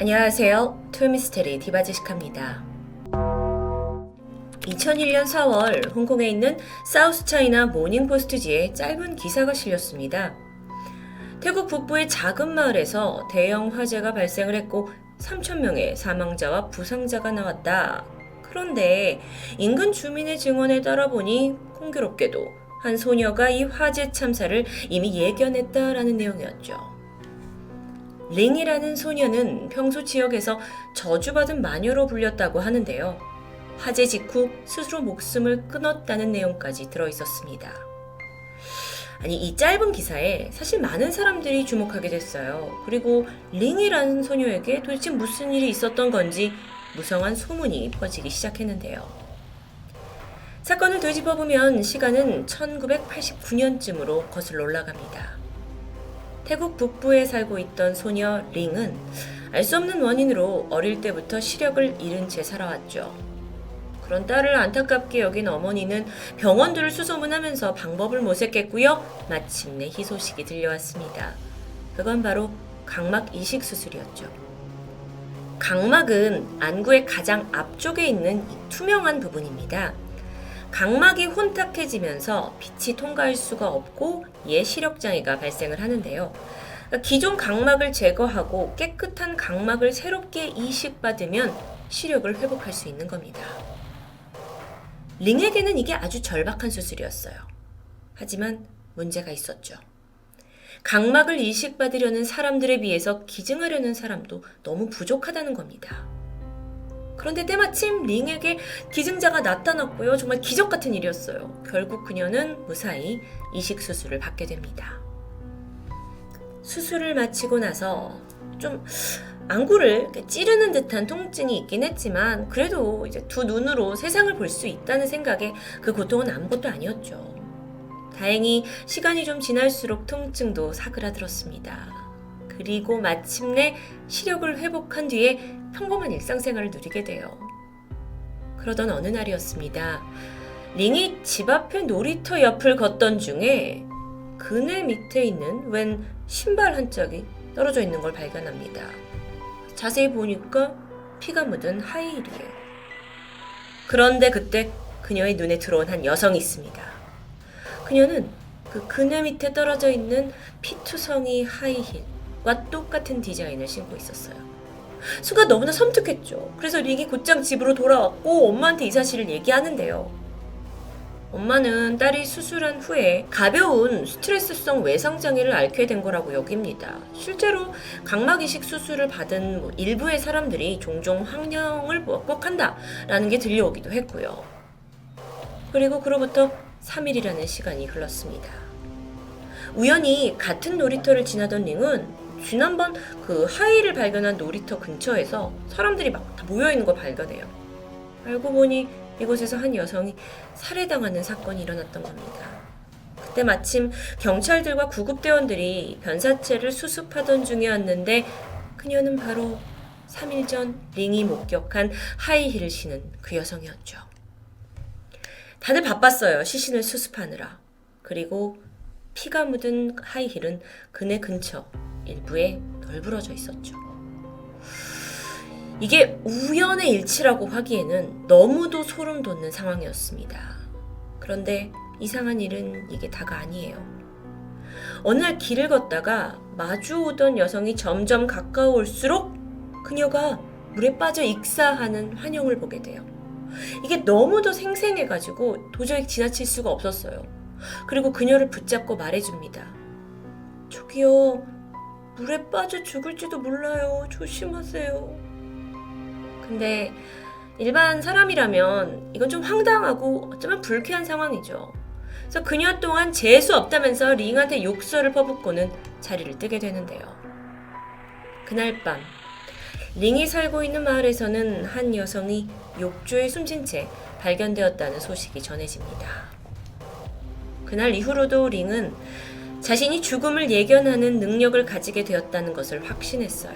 안녕하세요. 토요미스테리 디바제시카입니다. 2001년 4월 홍콩에 있는 사우스 차이나 모닝포스트지에 짧은 기사가 실렸습니다. 태국 북부의 작은 마을에서 대형 화재가 발생을 했고 3천명의 사망자와 부상자가 나왔다. 그런데 인근 주민의 증언에 따라 보니 공교롭게도 한 소녀가 이 화재 참사를 이미 예견했다라는 내용이었죠. 링이라는 소녀는 평소 지역에서 저주받은 마녀로 불렸다고 하는데요. 화재 직후 스스로 목숨을 끊었다는 내용까지 들어 있었습니다. 아니, 이 짧은 기사에 사실 많은 사람들이 주목하게 됐어요. 그리고 링이라는 소녀에게 도대체 무슨 일이 있었던 건지 무성한 소문이 퍼지기 시작했는데요. 사건을 되짚어보면 시간은 1989년쯤으로 거슬러 올라갑니다. 태국 북부에 살고 있던 소녀 링은 알 수 없는 원인으로 어릴 때부터 시력을 잃은 채 살아왔죠. 그런 딸을 안타깝게 여긴 어머니는 병원들을 수소문하면서 방법을 모색했고요. 마침내 희소식이 들려왔습니다. 그건 바로 각막 이식 수술이었죠. 각막은 안구의 가장 앞쪽에 있는 이 투명한 부분입니다. 각막이 혼탁해지면서 빛이 통과할 수가 없고 이에 시력장애가 발생을 하는데요. 기존 각막을 제거하고 깨끗한 각막을 새롭게 이식받으면 시력을 회복할 수 있는 겁니다. 링에게는 이게 아주 절박한 수술이었어요. 하지만 문제가 있었죠. 각막을 이식받으려는 사람들에 비해서 기증하려는 사람도 너무 부족하다는 겁니다. 그런데 때마침 링에게 기증자가 나타났고요. 정말 기적 같은 일이었어요. 결국 그녀는 무사히 이식 수술을 받게 됩니다. 수술을 마치고 나서 좀 안구를 찌르는 듯한 통증이 있긴 했지만 그래도 이제 두 눈으로 세상을 볼 수 있다는 생각에 그 고통은 아무것도 아니었죠. 다행히 시간이 좀 지날수록 통증도 사그라들었습니다. 그리고 마침내 시력을 회복한 뒤에 평범한 일상생활을 누리게 돼요. 그러던 어느 날이었습니다. 링이 집 앞의 놀이터 옆을 걷던 중에 그네 밑에 있는 웬 신발 한 짝이 떨어져 있는 걸 발견합니다. 자세히 보니까 피가 묻은 하이힐이에요. 그런데 그때 그녀의 눈에 들어온 한 여성이 있습니다. 그녀는 그 그네 밑에 떨어져 있는 피투성이 하이힐 과 똑같은 디자인을 신고 있었어요. 순간 너무나 섬뜩했죠. 그래서 링이 곧장 집으로 돌아왔고 엄마한테 이 사실을 얘기하는데요. 엄마는 딸이 수술한 후에 가벼운 스트레스성 외상장애를 앓게 된 거라고 여깁니다. 실제로 각막 이식 수술을 받은 뭐 일부의 사람들이 종종 황령을 먹먹한다라는 게 들려오기도 했고요. 그리고 그로부터 3일이라는 시간이 흘렀습니다. 우연히 같은 놀이터를 지나던 링은 지난번 그 하이를 발견한 놀이터 근처에서 사람들이 막 다 모여있는 걸 발견해요. 알고 보니 이곳에서 한 여성이 살해당하는 사건이 일어났던 겁니다. 그때 마침 경찰들과 구급대원들이 변사체를 수습하던 중이었는데 그녀는 바로 3일 전 링이 목격한 하이힐을 신은 그 여성이었죠. 다들 바빴어요. 시신을 수습하느라. 그리고 피가 묻은 하이힐은 그네 근처 일부에 널브러져 있었죠. 이게 우연의 일치라고 하기에는 너무도 소름 돋는 상황이었습니다. 그런데 이상한 일은 이게 다가 아니에요. 어느 날 길을 걷다가 마주 오던 여성이 점점 가까울수록 그녀가 물에 빠져 익사하는 환영을 보게 돼요. 이게 너무도 생생해가지고 도저히 지나칠 수가 없었어요. 그리고 그녀를 붙잡고 말해줍니다. 저기요, 물에 빠져 죽을지도 몰라요. 조심하세요. 근데 일반 사람이라면 이건 좀 황당하고 어쩌면 불쾌한 상황이죠. 그래서 그녀 또한 재수 없다면서 링한테 욕설을 퍼붓고는 자리를 뜨게 되는데요. 그날 밤 링이 살고 있는 마을에서는 한 여성이 욕조에 숨진 채 발견되었다는 소식이 전해집니다. 그날 이후로도 링은 자신이 죽음을 예견하는 능력을 가지게 되었다는 것을 확신했어요.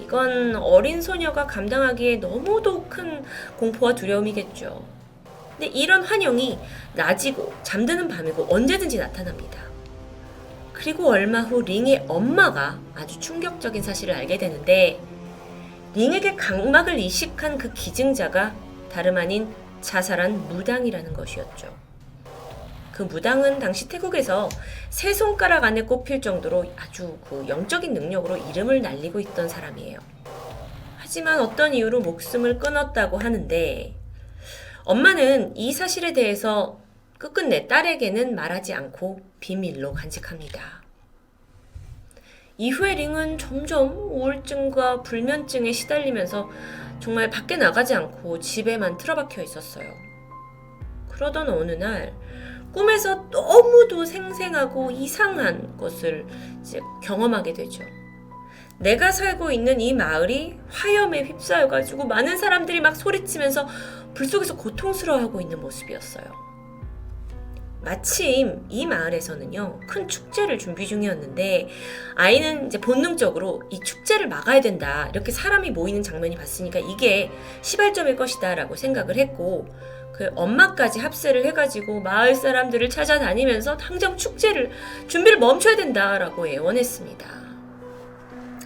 이건 어린 소녀가 감당하기에 너무도 큰 공포와 두려움이겠죠. 근데 이런 환영이 낮이고 잠드는 밤이고 언제든지 나타납니다. 그리고 얼마 후 링의 엄마가 아주 충격적인 사실을 알게 되는데 링에게 각막을 이식한 그 기증자가 다름 아닌 자살한 무당이라는 것이었죠. 그 무당은 당시 태국에서 세 손가락 안에 꼽힐 정도로 아주 그 영적인 능력으로 이름을 날리고 있던 사람이에요. 하지만 어떤 이유로 목숨을 끊었다고 하는데 엄마는 이 사실에 대해서 끝끝내 딸에게는 말하지 않고 비밀로 간직합니다. 이후에 링은 점점 우울증과 불면증에 시달리면서 정말 밖에 나가지 않고 집에만 틀어박혀 있었어요. 그러던 어느 날 꿈에서 너무도 생생하고 이상한 것을 이제 경험하게 되죠. 내가 살고 있는 이 마을이 화염에 휩싸여가지고 많은 사람들이 막 소리치면서 불 속에서 고통스러워하고 있는 모습이었어요. 마침 이 마을에서는요 큰 축제를 준비 중이었는데 아이는 이제 본능적으로 이 축제를 막아야 된다 이렇게 사람이 모이는 장면이 봤으니까 이게 시발점일 것이다라고 생각을 했고 그 엄마까지 합세를 해가지고 마을 사람들을 찾아다니면서 당장 축제를 준비를 멈춰야 된다라고 애원했습니다.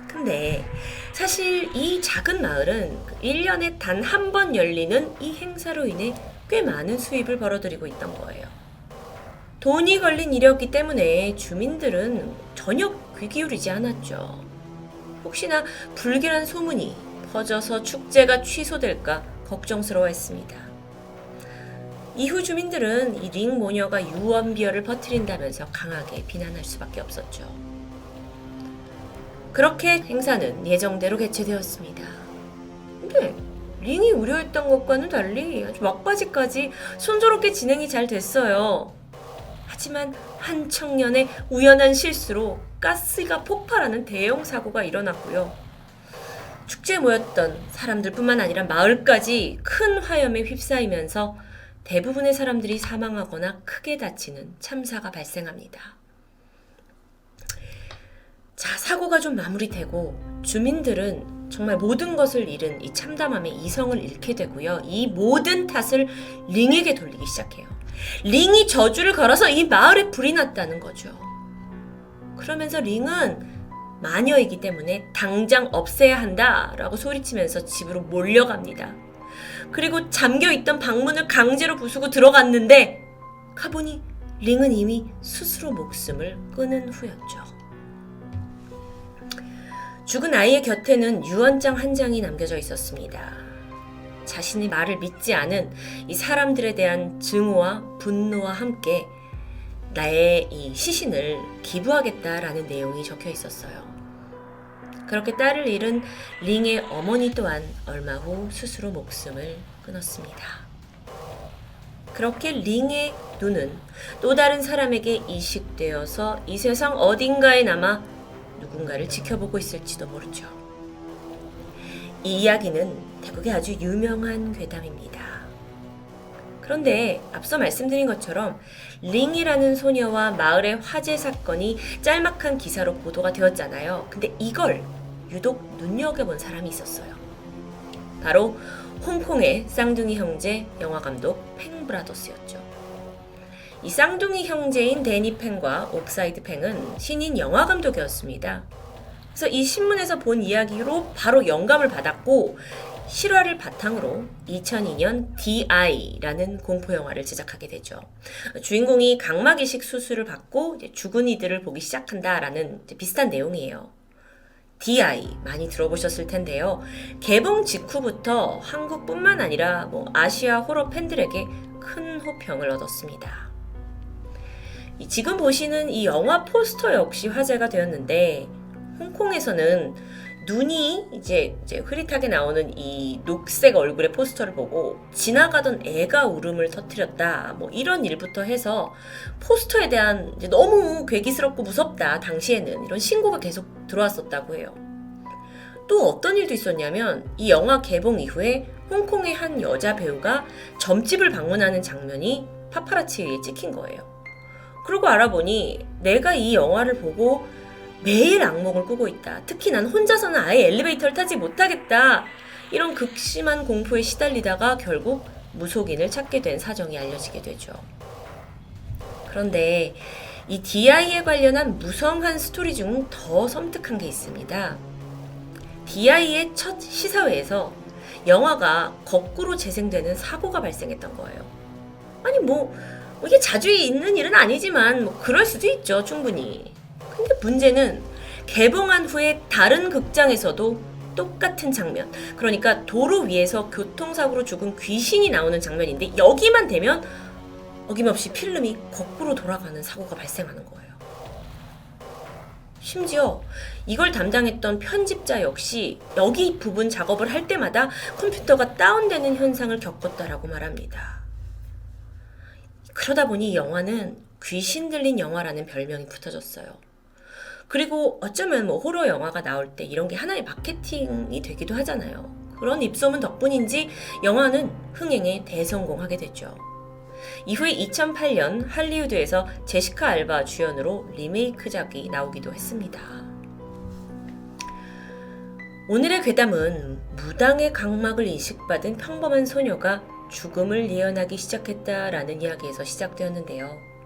근데 사실 이 작은 마을은 1년에 단 한 번 열리는 이 행사로 인해 꽤 많은 수입을 벌어들이고 있던 거예요. 돈이 걸린 일이었기 때문에 주민들은 전혀 귀 기울이지 않았죠. 혹시나 불길한 소문이 퍼져서 축제가 취소될까 걱정스러워했습니다. 이후 주민들은 이 링 모녀가 유언비어를 퍼뜨린다면서 강하게 비난할 수밖에 없었죠. 그렇게 행사는 예정대로 개최되었습니다. 근데 링이 우려했던 것과는 달리 아주 막바지까지 순조롭게 진행이 잘 됐어요. 하지만 한 청년의 우연한 실수로 가스가 폭발하는 대형 사고가 일어났고요. 축제에 모였던 사람들뿐만 아니라 마을까지 큰 화염에 휩싸이면서 대부분의 사람들이 사망하거나 크게 다치는 참사가 발생합니다. 자, 사고가 좀 마무리되고 주민들은 정말 모든 것을 잃은 이 참담함에 이성을 잃게 되고요. 이 모든 탓을 링에게 돌리기 시작해요. 링이 저주를 걸어서 이 마을에 불이 났다는 거죠. 그러면서 링은 마녀이기 때문에 당장 없애야 한다라고 소리치면서 집으로 몰려갑니다. 그리고 잠겨 있던 방문을 강제로 부수고 들어갔는데 가보니 링은 이미 스스로 목숨을 끊은 후였죠. 죽은 아이의 곁에는 유언장 한 장이 남겨져 있었습니다. 자신이 말을 믿지 않은 이 사람들에 대한 증오와 분노와 함께 나의 이 시신을 기부하겠다라는 내용이 적혀 있었어요. 그렇게 딸을 잃은 링의 어머니 또한 얼마 후 스스로 목숨을 끊었습니다. 그렇게 링의 눈은 또 다른 사람에게 이식되어서 이 세상 어딘가에 남아 누군가를 지켜보고 있을지도 모르죠. 이 이야기는 태국의 아주 유명한 괴담입니다. 그런데 앞서 말씀드린 것처럼 링이라는 소녀와 마을의 화재 사건이 짤막한 기사로 보도가 되었잖아요. 근데 이걸 유독 눈여겨본 사람이 있었어요. 바로 홍콩의 쌍둥이 형제 영화 감독 팽 브라더스였죠. 이 쌍둥이 형제인 데니 팽과 옥사이드 팽은 신인 영화 감독이었습니다. 그래서 이 신문에서 본 이야기로 바로 영감을 받았고 실화를 바탕으로 2002년 DI라는 공포 영화를 제작하게 되죠. 주인공이 각막 이식 수술을 받고 죽은 이들을 보기 시작한다라는 비슷한 내용이에요. DI 많이 들어보셨을 텐데요. 개봉 직후부터 한국뿐만 아니라 뭐 아시아 호러 팬들에게 큰 호평을 얻었습니다. 지금 보시는 이 영화 포스터 역시 화제가 되었는데 홍콩에서는 눈이 이제, 이제 흐릿하게 나오는 이 녹색 얼굴의 포스터를 보고 지나가던 애가 울음을 터뜨렸다. 뭐 이런 일부터 해서 포스터에 대한 너무 괴기스럽고 무섭다. 당시에는 이런 신고가 계속 들어왔었다고 해요. 또 어떤 일도 있었냐면 이 영화 개봉 이후에 홍콩의 한 여자 배우가 점집을 방문하는 장면이 파파라치에 찍힌 거예요. 그러고 알아보니 내가 이 영화를 보고 매일 악몽을 꾸고 있다. 특히 난 혼자서는 아예 엘리베이터를 타지 못하겠다. 이런 극심한 공포에 시달리다가 결국 무속인을 찾게 된 사정이 알려지게 되죠. 그런데 이 DI에 관련한 무성한 스토리 중 더 섬뜩한 게 있습니다. DI의 첫 시사회에서 영화가 거꾸로 재생되는 사고가 발생했던 거예요. 아니 뭐 이게 자주 있는 일은 아니지만 뭐 그럴 수도 있죠 충분히. 근데 문제는 개봉한 후에 다른 극장에서도 똑같은 장면. 그러니까 도로 위에서 교통사고로 죽은 귀신이 나오는 장면인데 여기만 되면 어김없이 필름이 거꾸로 돌아가는 사고가 발생하는 거예요. 심지어 이걸 담당했던 편집자 역시 여기 부분 작업을 할 때마다 컴퓨터가 다운되는 현상을 겪었다라고 말합니다. 그러다 보니 이 영화는 귀신 들린 영화라는 별명이 붙어졌어요. 그리고 어쩌면 뭐 호러 영화가 나올 때 이런 게 하나의 마케팅이 되기도 하잖아요. 그런 입소문 덕분인지 영화는 흥행에 대성공하게 됐죠. 이후에 2008년 할리우드에서 제시카 알바 주연으로 리메이크작이 나오기도 했습니다. 오늘의 괴담은 무당의 각막을 이식받은 평범한 소녀가 죽음을 예언하기 시작했다라는 이야기에서 시작되었는데요.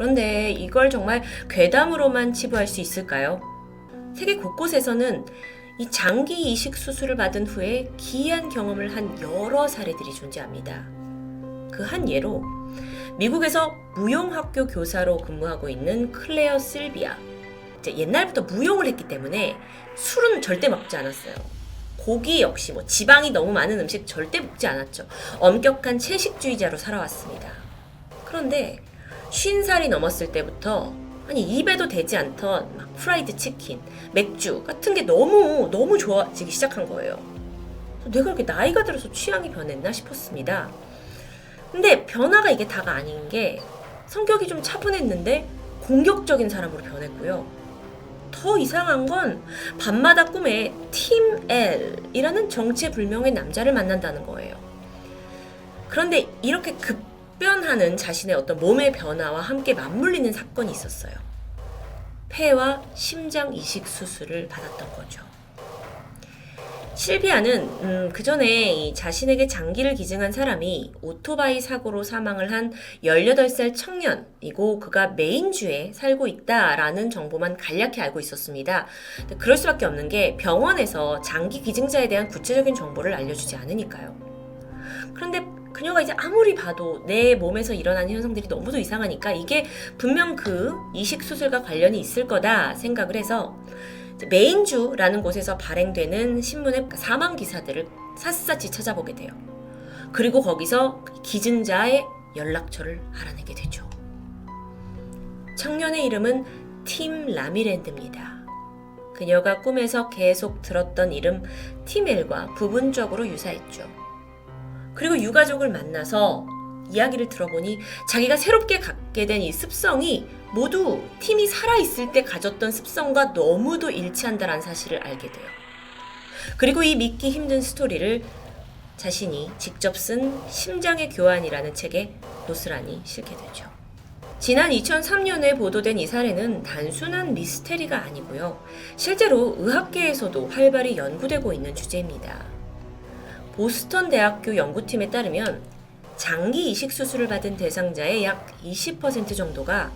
그런데 이걸 정말 괴담으로만 치부할 수 있을까요? 세계 곳곳에서는 이 장기 이식 수술을 받은 후에 기이한 경험을 한 여러 사례들이 존재합니다. 그 한 예로 미국에서 무용학교 교사로 근무하고 있는 클레어 실비아. 옛날부터 무용을 했기 때문에 술은 절대 먹지 않았어요. 고기 역시 뭐 지방이 너무 많은 음식 절대 먹지 않았죠. 엄격한 채식주의자로 살아왔습니다. 그런데 50살이 넘었을 때부터 아니 입에도 되지 않던 막 프라이드 치킨, 맥주 같은 게 너무 너무 좋아지기 시작한 거예요. 내가 이렇게 나이가 들어서 취향이 변했나 싶었습니다. 근데 변화가 이게 다가 아닌 게 성격이 좀 차분했는데 공격적인 사람으로 변했고요. 더 이상한 건 밤마다 꿈에 팀 L이라는 정체불명의 남자를 만난다는 거예요. 그런데 이렇게 급 변하는 자신의 어떤 몸의 변화와 함께 맞물리는 사건이 있었어요. 폐와 심장 이식 수술을 받았던 거죠. 실비아는 음, 그 전에 자신에게 장기를 기증한 사람이 오토바이 사고로 사망을 한 18살 청년이고 그가 메인주에 살고 있다라는 정보만 간략히 알고 있었습니다. 그럴 수밖에 없는 게 병원에서 장기 기증자에 대한 구체적인 정보를 알려주지 않으니까요. 그런데 그녀가 이제 아무리 봐도 내 몸에서 일어나는 현상들이 너무도 이상하니까 이게 분명 그 이식 수술과 관련이 있을 거다 생각을 해서 메인주라는 곳에서 발행되는 신문의 사망 기사들을 샅샅이 찾아보게 돼요. 그리고 거기서 기증자의 연락처를 알아내게 되죠. 청년의 이름은 팀 라미랜드입니다. 그녀가 꿈에서 계속 들었던 이름 티멜과 부분적으로 유사했죠. 그리고 유가족을 만나서 이야기를 들어보니 자기가 새롭게 갖게 된 이 습성이 모두 팀이 살아있을 때 가졌던 습성과 너무도 일치한다는 사실을 알게 돼요. 그리고 이 믿기 힘든 스토리를 자신이 직접 쓴 심장의 교환이라는 책에 노스란히 실게 되죠. 지난 2003년에 보도된 이 사례는 단순한 미스테리가 아니고요. 실제로 의학계에서도 활발히 연구되고 있는 주제입니다. 보스턴 대학교 연구팀에 따르면 장기 이식 수술을 받은 대상자의 약 20% 정도가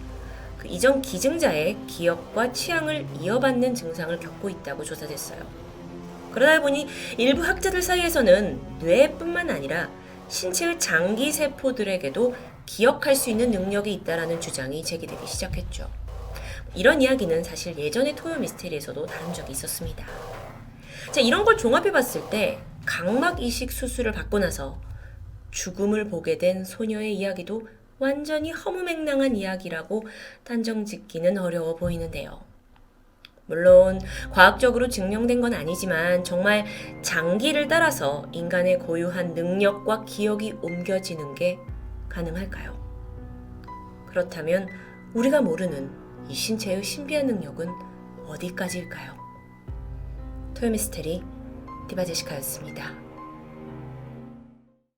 그 이전 기증자의 기억과 취향을 이어받는 증상을 겪고 있다고 조사됐어요. 그러다 보니 일부 학자들 사이에서는 뇌뿐만 아니라 신체의 장기 세포들에게도 기억할 수 있는 능력이 있다라는 주장이 제기되기 시작했죠. 이런 이야기는 사실 예전의 토요 미스테리에서도 다룬 적이 있었습니다. 자, 이런 걸 종합해 봤을 때 각막 이식 수술을 받고 나서 죽음을 보게 된 소녀의 이야기도 완전히 허무맹랑한 이야기라고 단정 짓기는 어려워 보이는데요. 물론 과학적으로 증명된 건 아니지만 정말 장기를 따라서 인간의 고유한 능력과 기억이 옮겨지는 게 가능할까요? 그렇다면 우리가 모르는 이 신체의 신비한 능력은 어디까지일까요? 토요미스테리 디바제시카였습니다.